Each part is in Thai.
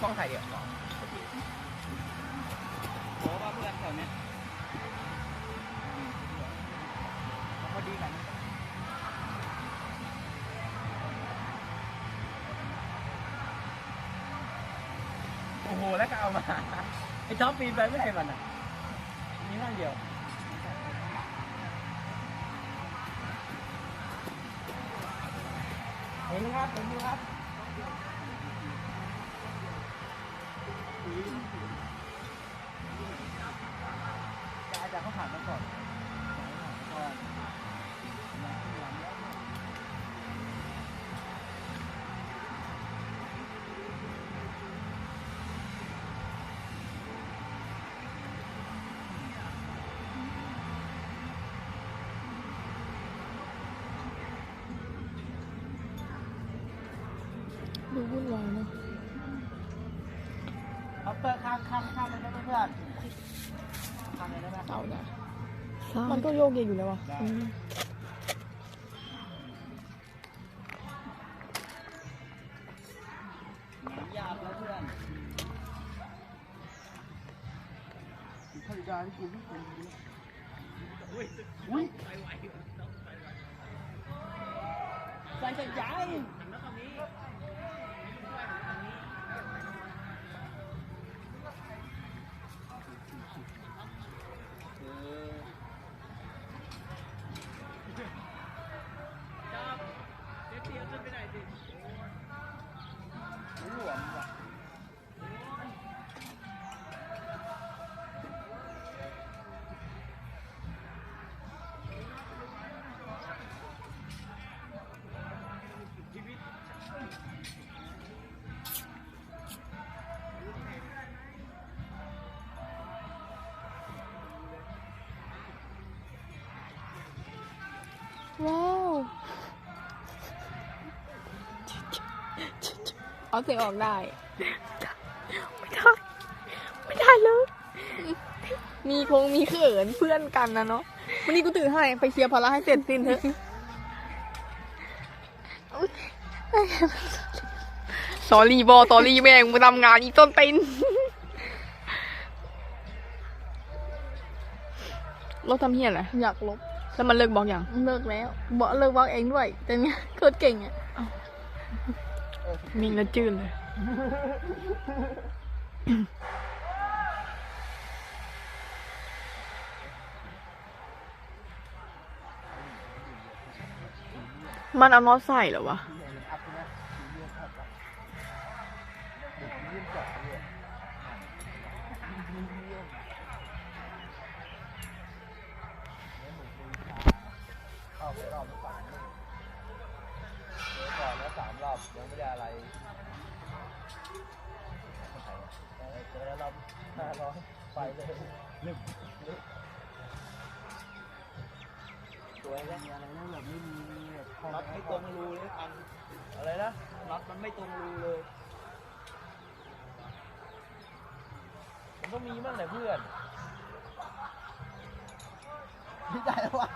กล้องถ่ายเดี่ยวก่อนโอ้ว่าเพื่อนแถวเนี้ยพอดีกันโอ้โห แล้วก็เอามา ไอ้ท็อปปีนไปไม่ให้มันอะ มีข้างเดียวเห็นครับเห็นอยู่ครับ จะอาจารย์เขาผ่านมาก่อนก่อนดูวุ่นวายเนอะาเปิดข้ามข้ามข้ามไปได้ไหมเพื่อนข้ามไปได้ไหมเอานะมันก็โยกเยกอยู่แล้ววะอืมยากแล้วเพื่อนข้าราชการกูไม่เป็นอุ้ยอุ้ยใส่ใจใหญ่ ว้าวเอาเสียงออกได้ ไม่ได้ ไม่ได้เลย มีคงมีเขินเพื่อนกันนะเนาะวันนี้กูตื่นให้ไปเคลียร์ภาระให้เสร็จสิ้นเถอะสอรี่บอสอรี่แม่งมาทำงานอีต้นตินรถทำเฮียอะไรอยากลบ แล้วมันเลิกบอกอย่างเลิกแล้วบอกเลิกบอกเองด้วยแต่เนี้ยโคตรเก่งอะมิงแล้วจืดเลย มันเอาน็อตใส่เหรอวะ เข้าไปรอบสามนี่เจอก่อนแล้วสามรอบยังไม่ได้อะไรเจอแล้วรอบห้าร้อยไปเลยหนึ่งสวยนะอะไรนะแบบไม่มีแบบน็อตไม่ตรงรูเลยอันอะไรนะน็อตมันไม่ตรงรูเลยมันก็มีบ้างแหละเพื่อนไม่ได้แล้ววะ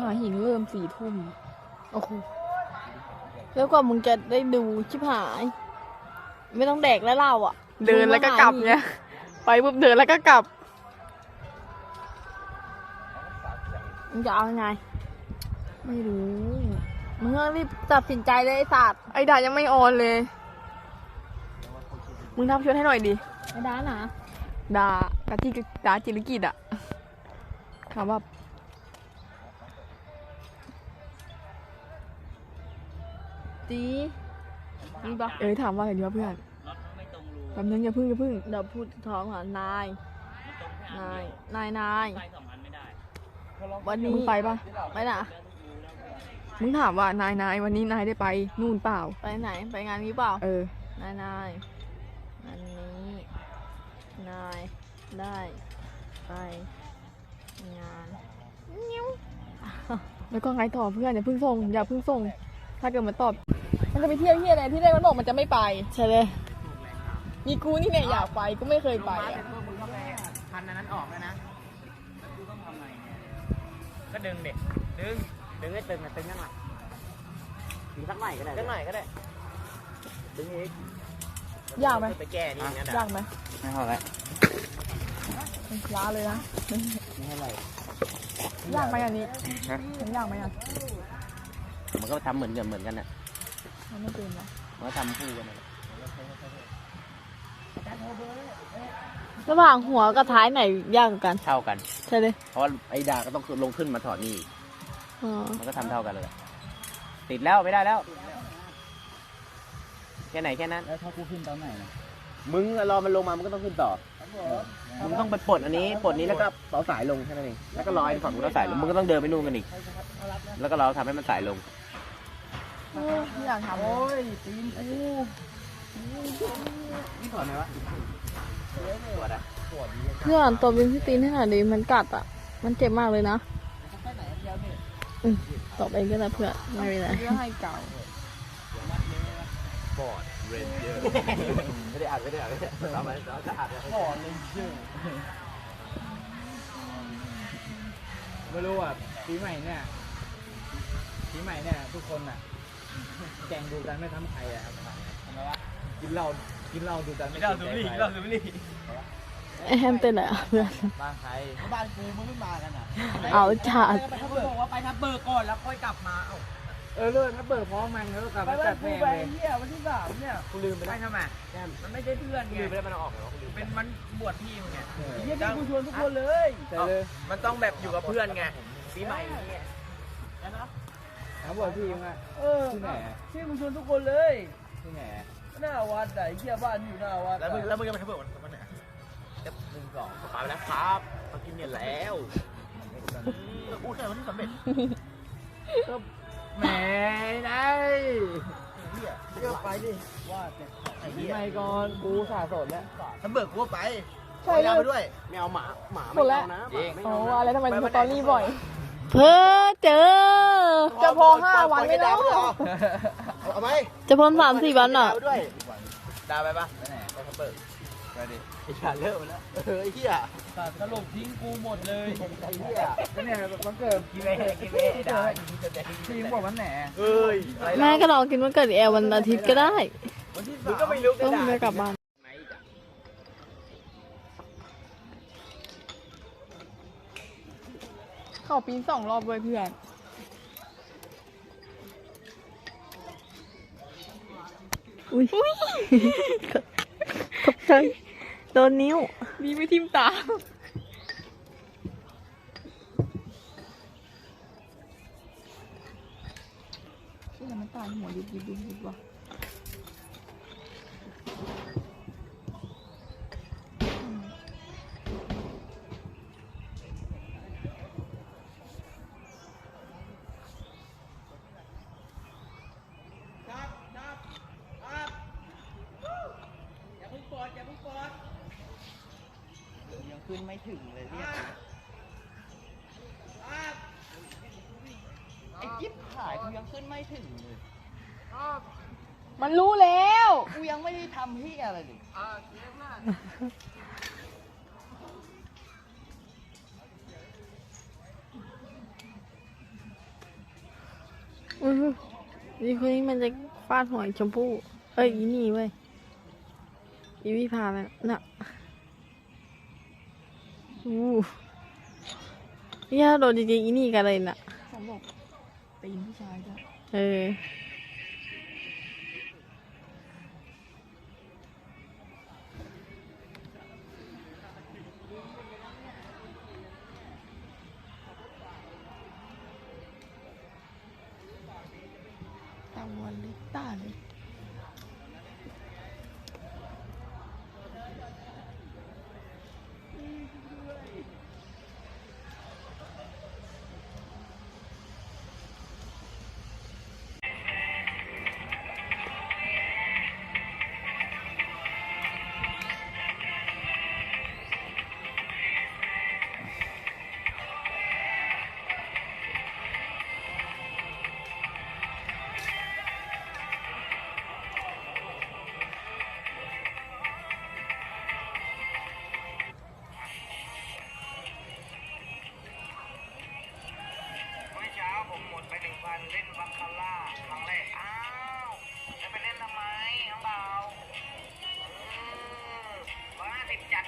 หาหินเริ่มสี่ทุ่มโอ้โหแล้วกว่ามึงจะได้ดูชิบหาย ไม่ต้องแดกแล้วเล่าอะเดินแล้วก็กลับเนี่ยไปปุ๊บเดินแล้วก็กลับมึงจะเอายังไง ไม่รู้มึงก็รีบตัดสินใจเลยไอ้สัตว์ไอ้ดายังไม่ออนเลย มึงทำช่วยให้หน่อยดิไม่ได้นะดาดาจิดาจิรกิจอะถามว่า จีนี่ปะเอ้ยถามว่าอะไรดีวะเพื่อนน็อตมันไม่ตรงรูแป๊บนึงอย่าพึ่งอย่าพึ่งเดี๋ยวพูดท้องก่อนนายมันตรงแค่อันนายเดียวนายนายใส่สองอันไม่ได้วันนี้มึงไปปะไปนะแล้วทุกรูแล้วเพื่อนมึงถามว่านายนายวันนี้นายได้ไปนู่นเปล่า ไปไหนไปงานนี้เปล่า เออนายนายอันนี้นายได้ไปงานนิ้วแล้วก็ไงต่อเพื่อนอย่าเพิ่งส่งอย่าเพิ่งส่ง ถ้าเกิดมันตอบ มันจะไปเที่ยวที่อะไรที่แรกมันบอกมันจะไม่ไป ใช่เลย มีกูนี่เนี่ยอยากไปก็ไม่เคยไปมาอะเสร็จปุ๊บมึงก็ไปพันอันนั้นออกแล้วนะแล้วกูต้องทำไงเนี่ยก็ดึงเด็กดึง ดึงให้ตึงอะตึงยังไงดึงสักหน่อยก็ได้สักหน่อยก็ได้ ดึงอีกยากไหมไปแก้นี่นะยากไหมไม่เท่าไรล้าเลยนะไม่เท่าไรยากไหมอันนี้ฮะมันยากไหมอะมันก็ทำเหมือนกันเหมือนกันน่ะ มันไม่เป็นหรอมันก็ทำคู่กันน่ะระหว่างหัวกับท้ายไหนยากกว่ากัน เท่ากัน ใช่เลย เพราะว่าไอ้ดาก็ต้องลงขึ้นมาถอดนี่อีกอ๋อมันก็ทำเท่ากันเลย ติดแล้วไม่ได้แล้ว แค่ไหนแค่นั้น แล้วถ้ากูขึ้นตอนไหนนะมึงรอมันลงมา มันก็ต้องขึ้นต่อ มึงต้องไปปลดอันนี้ปลดนี้แล้วก็เอาสายลงแค่นั้นเอง แล้วก็รอไอ้ฝั่งนู้นเอาสายลง มึงก็ต้องเดินไปนู่นกันอีก แล้วก็รอทำให้มันสายลงไม่ อยากทำโอ้ยตีนกูนี่ถอดไหมวะปวดอะเพื่อนตัวบินที่ตีนให้หน่อยดิมันกัดอะ มันเจ็บมากเลยนะอืมตบเองก็ได้เพื่อนไม่เป็นไรเพื่อให้เก่าไม่ได้อ่านไม่ได้อ่านไม่ได้ทำไมเราจะอ่านก่อนเลยชื่อไม่รู้อะปีใหม่เนี่ยปีใหม่เนี่ยทุกคนอะ แข่งดูกันไม่ทำใครอะครับทำไมวะกินเหล้ากินเหล้าดูกันไม่เราเกสูรบงบุหรี่ใจใครเราสูบบุหรี่ไอแฮมเป็นอะไรอะเพื่อนบ้านใครบ้านกูมึงไม่มากันอะเอาจัดไปทับเบิกบอกว่าไปทับเบิกก่อนแล้วค่อยกลับมาเอ้าเออเลิกนะเบิกพร้อมมันแล้วก็กลับมาจัดแม่งเลยเที่ยวันที่สามเนี่ยกูลืมไปแล้วทำไมมันไม่ใช่เพื่อนไงลืมไปแล้วมันออกเหรอเป็นวันบวชพี่มึงไงเยี่ยมกูชวนทุกคนเลยแต่เลยมันต้องแบบอยู่กับเพื่อนไงปีใหม่เนี่ย ถามว่าพี่มึงอะเออที่ไหนอะที่มึงชวนทุกคนเลยที่ไหนอะหน้าวัดไหนเที่ยบ้านอยู่หน้าวัดแล้วมึงแล้วมึงจะไปทับเบิกวันวันไหนจะหนึ่งสองขายไปแล้วครับมากินเนี่ยแล้วพูดแค่วันที่สำเร็จแหมได้เที่ยวไปดิว่าแต่ไอ้ปีเหี้ยใหม่ก่อนกูสาสดแล้วทับเบิกกูไปใช่เอาเลยไปด้วยไม่เอาหมาหมาหมไม่ดแล้วเอานะอ๋ออะไรทำไมถึงสตอรี่บ่อย เพ้อเจอจะ พอห้าวันไหมเนาะเอาไหมจะพ้นสามสี่วันอะเอาด้วยดาวไปปะไปไหนไปทับเบิกไปดิไอ้ชาเลิกไปแล้วเออไอ้เหี้ยตัดตลกทิ้งกูหมดเลยไอ้เหี้ยก็เนี่ยวันเกิดกินไปกินไปได้พี่มึงบอกวันไหนเอ้ยแม่ก็รอกินวันเกิดแอลวันอาทิตย์ก็ได้มึงก็ไม่รู้ก็มึงจะกลับบ้านเข้าปีนสองรอบเลยเพื่อน อุ้ยตกใจโดนนิ้วนี่ไม่ทิมตา ไม่ถึงเลยเนี่ยไอ้จิ๊บขายกูยังขึ้นไม่ถึงเลย มันรู้แล้ว กูยังไม่ได้ทำที่อะไรเลยอุ้ยนี่คนนี้มันจะฟาดหัวไอ้ชมพู่ เอ้ยอีนี่เว้ย อีวิพาแล้วน่ะ ย่าโดนจริงๆอีนี่กันเลยน่ะเขาบอกตีนผู้ชายจ้ะ เออ เล่นวัคคาร่าครั้งแรก อ้าวจะไปเล่นทำไมน้องเบาร้อยห้าสิบจัด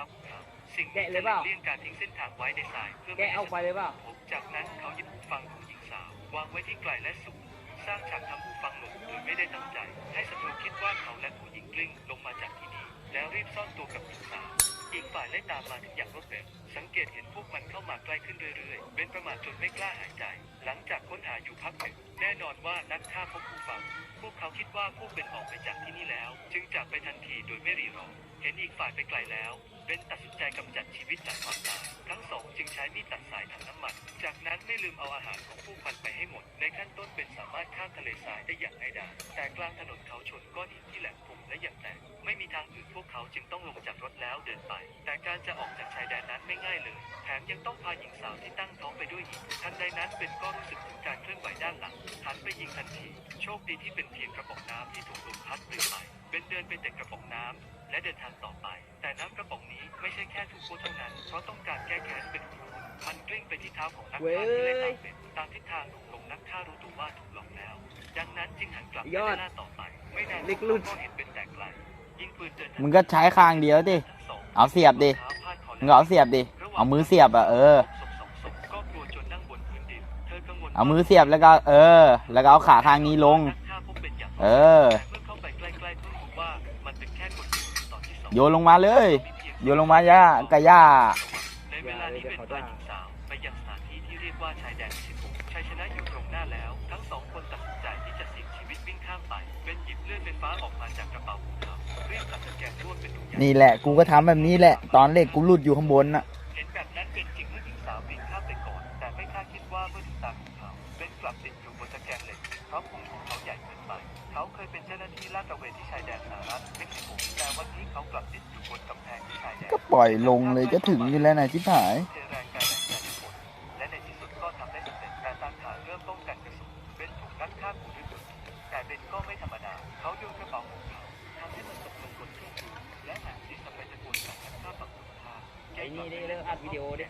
มัดไว้ที่เท้าของเขาสิ่งแกะนี้เลจะยเปล่าเลี่ยงการทิ้งเส้นทางไว้ในทรายเพื่อแกะเอาไปเลยเปล่าผมจากนั้นเขาหยิบหูฟังของหญิงสาว วางไว้ที่ไกลและสูงสร้างฉากทำหูฟังหล่นโดยไม่ได้ตั้งใจ ให้ศัตรูคิดว่าเขาและผู้หญิงกลิ้งลงมาจากที่นี่แล้วรีบซ่อนตัวกับหญิงสาวอีกฝ่ายไล่ตามมาถึงอย่างรวดเร็วสังเกตเห็นพวกมันเข้ามาใกล้ขึ้นเรื่อยๆ เป็นประมาทจนไม่กล้าหายใจ หลังจากค้นหาอยู่พักหนึ่งแน่นอนว่านักฆ่าพบผู้ฟัง พวกเขาคิดว่าพวกเป็นออกไปจากที่นี่แล้ว จึงจากไปทันทีโดยไม่รีรอ เห็นอีกฝ่ายไปไกลแล้วเบนตัดสินใจกำจัดชีวิตจากความตายทั้งสองจึงใช้มีดตัดสายถังน้ำมัน จากนั้นไม่ลืมเอาอาหารของผู้พันไปให้หมด ในขั้นต้นเป็นสามารถข้ามทะเลทรายได้อย่างง่ายดายแต่กลางถนนเขาชนก้อนหินที่แหลมคมและอย่างแตกไม่มีทางอื่นพวกเขาจึงต้องลงจากรถแล้วเดินไป แต่การจะออกจากชายแดนนั้นไม่ง่ายเลย แถมยังต้องพาหญิงสาวที่ตั้งท้องไปด้วยอีกทันใดนั้นเป็นก็รู้สึกถึงการเคลื่อนไหวด้านหลังหันไปยิงทันที โชคดีที่เป็นเพียงกระป๋องน้ำที่ถูกลมพัดปลิวไปเป็นเดินไปแต่กระป๋องน้ำ และเดินทางต่อไป แต่น้ำกระป๋องนี้ไม่ใช่แค่ถูกพูดเท่านั้น เพราะต้องการแก้แค้นเป็นคุณมันกลิ้งไปที่เท้าของนักฆ่าที่ไล่ตามเป็นตามทิศทางของลมนักฆ่ารู้ตัวว่าถูกหลอกแล้ว ดังนั้นจึงหันกลับไปยอดหน้าต่อไป ไม่นานเล็กรุ่นก็เห็นเป็นแต่ไกลยิงปืนเดินทางมึงก็ใช้คางเดียวดิทั้งสงเอาเสียบดิมึงก็เอาเสียบดิ เอามือเสียบอะเออศพสองศพก็กลัวจนนั่งบนพื้นดินเธอกังวลเอามือเสียบแล้วก็ เออ แล้วก็เอาขาข้างนี้ลงนักฆ่าพบเป็นอย่างเอ โยนลงมาเลย โยนลงมาย่ากะย่าในเวลานี้เป็นฝ่ายหญิงสาวไปยังสถานที่ที่เรียกว่าชายแดนสิบหกชัยชนะอยู่ตรงหน้าแล้ว ทั้งสองคนตัดสินใจที่จะเสี่ยงชีวิตวิ่งข้ามไป เป็นหยิบเลื่อยไฟฟ้าออกมาจากกระเป๋าของเขารีบตัดสแกนร่วมเป็นทุกอย่างนี่แหละ กูก็ทำแบบนี้แหละ ตอนเหล็กกูหลุดอยู่ข้างบนน่ะ ปล่อยลงเลยจะถึงอยู่แล้วนะชิบหายเทแรงกายแรงใจทุกคนและในที่สุดก็ทำได้สำเร็จการตั้งฐานเริ่มป้องกันกระสุนเป็นถูกนักฆ่าขู่ด้วยปืนแต่เบนก็ไม่ธรรมดา เขาโยนกระเป๋าของเขาทำให้มันตกลงบนเครื่องมือและหางที่สไปตะโกนสั่งนักฆ่าฝั่งตรงข้ามไอ้นี่ได้เลิกอัดวิดีโอดิ